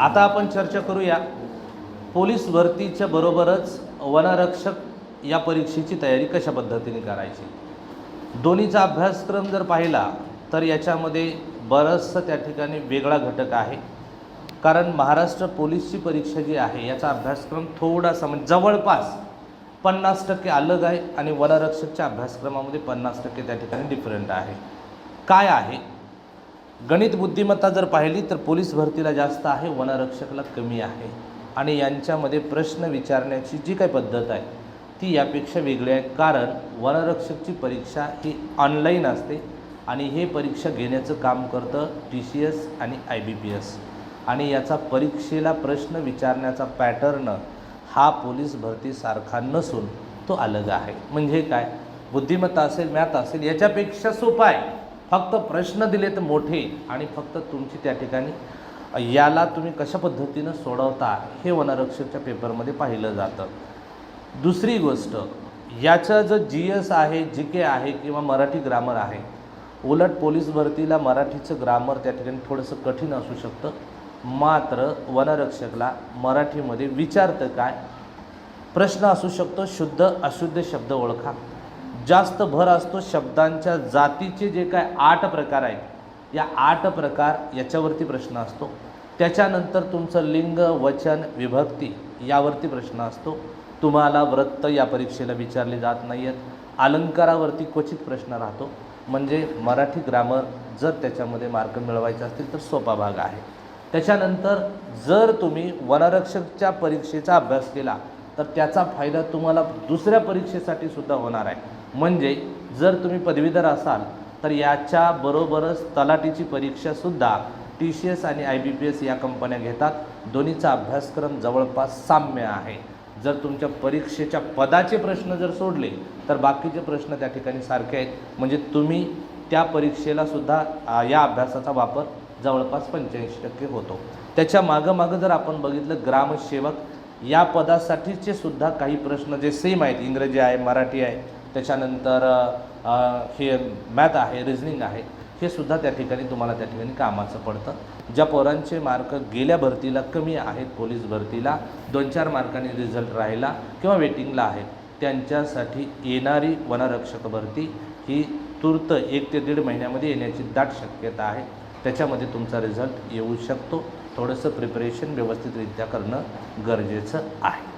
आता आपण चर्चा करूया पोलीस भरतीच्या बरोबरच वनरक्षक या परीक्षेची तयारी कशा पद्धतीने करायची? दोन्हीचा अभ्यासक्रम जर पाहिला तर याच्यामध्ये बरंचसं त्या ठिकाणी वेगळा घटक आहे. कारण महाराष्ट्र पोलीसची परीक्षा जी आहे याचा अभ्यासक्रम थोडासा म्हणजे जवळपास पन्नास टक्के अलग आहे आणि वनरक्षकच्या अभ्यासक्रमामध्ये पन्नास टक्के त्या ठिकाणी डिफरंट आहे. काय आहे? गणित बुद्धिमत्ता जर पाहिली तर पोलीस भरतीला जास्त आहे वनरक्षकला कमी आहे. आणि यांच्यामध्ये प्रश्न विचारण्याची जी काही पद्धत आहे ती यापेक्षा वेगळी आहे. कारण वनरक्षकची परीक्षा ही ऑनलाईन असते आणि हे परीक्षा घेण्याचं काम करतं टी सी एस आणि आय बी पी एस आणि याचा परीक्षेला प्रश्न विचारण्याचा पॅटर्न हा पोलीस भरतीसारखा नसून तो अलग आहे. म्हणजे काय? बुद्धिमत्ता असेल मॅथ असेल याच्यापेक्षा सोपा आहे. फक्त प्रश्न दिलेत मोठे आणि फक्त तुमची त्या ठिकाणी याला तुम्ही कशा पद्धतीनं सोडवता हे वनरक्षकच्या पेपरमध्ये पाहिलं जातं. दुसरी गोष्ट याचं जो जी एस आहे जी के आहे किंवा मराठी ग्रामर आहे उलट पोलीस भरतीला मराठीचं ग्रामर त्या ठिकाणी थोडंसं कठीण असू शकतं. मात्र वनरक्षकला मराठीमध्ये विचारतं काय? प्रश्न असू शकतो शुद्ध अशुद्ध शब्द ओळखा. जास्त भर असतो शब्दांच्या जातीचे जे काय आठ प्रकार आहेत या आठ प्रकार याच्यावरती प्रश्न असतो. त्याच्यानंतर तुमचं लिंग वचन विभक्ती यावरती प्रश्न असतो. तुम्हाला वृत्त या परीक्षेला विचारले जात नाही आहेत अलंकारावरती क्वचित प्रश्न राहतो. म्हणजे मराठी ग्रामर जर त्याच्यामध्ये मार्क मिळवायचे असतील तर सोपा भाग आहे. त्याच्यानंतर जर तुम्ही वनरक्षकच्या परीक्षेचा अभ्यास केला तर त्याचा फायदा तुम्हाला दुसऱ्या परीक्षेसाठी सुद्धा होणार आहे. म्हणजे जर तुम्ही पदवीधर असाल तर याच्याबरोबरच तलाटीची परीक्षासुद्धा टी सी एस आणि आय बी पी एस या कंपन्या घेतात. दोन्हीचा अभ्यासक्रम जवळपास साम्य आहे. जर तुमच्या परीक्षेच्या पदाचे प्रश्न जर सोडले तर बाकीचे प्रश्न त्या ठिकाणी सारखे आहेत. म्हणजे तुम्ही त्या परीक्षेला सुद्धा या अभ्यासाचा वापर जवळपास पंच्याऐंशी टक्के होतो. त्याच्या मागं मागं जर आपण बघितलं ग्रामसेवक या पदासाठीचे सुद्धा काही प्रश्न जे सेम आहेत इंग्रजी आहे मराठी आहे त्याच्यानंतर हे मॅथ आहे रिझनिंग आहे हे सुद्धा त्या ठिकाणी तुम्हाला त्या ठिकाणी कामाचं पडतं. ज्या पोरांचे मार्क गेल्या भरतीला कमी आहेत पोलीस भरतीला दोन चार मार्कांनी रिझल्ट राहिला किंवा वेटिंगला आहेत त्यांच्यासाठी येणारी वनरक्षक भरती ही तूर्त एक ते दीड महिन्यामध्ये येण्याची दाट शक्यता आहे. त्याच्यामध्ये तुमचा रिझल्ट येऊ शकतो. थोडंसं प्रिपरेशन व्यवस्थितरित्या करणं गरजेचं आहे.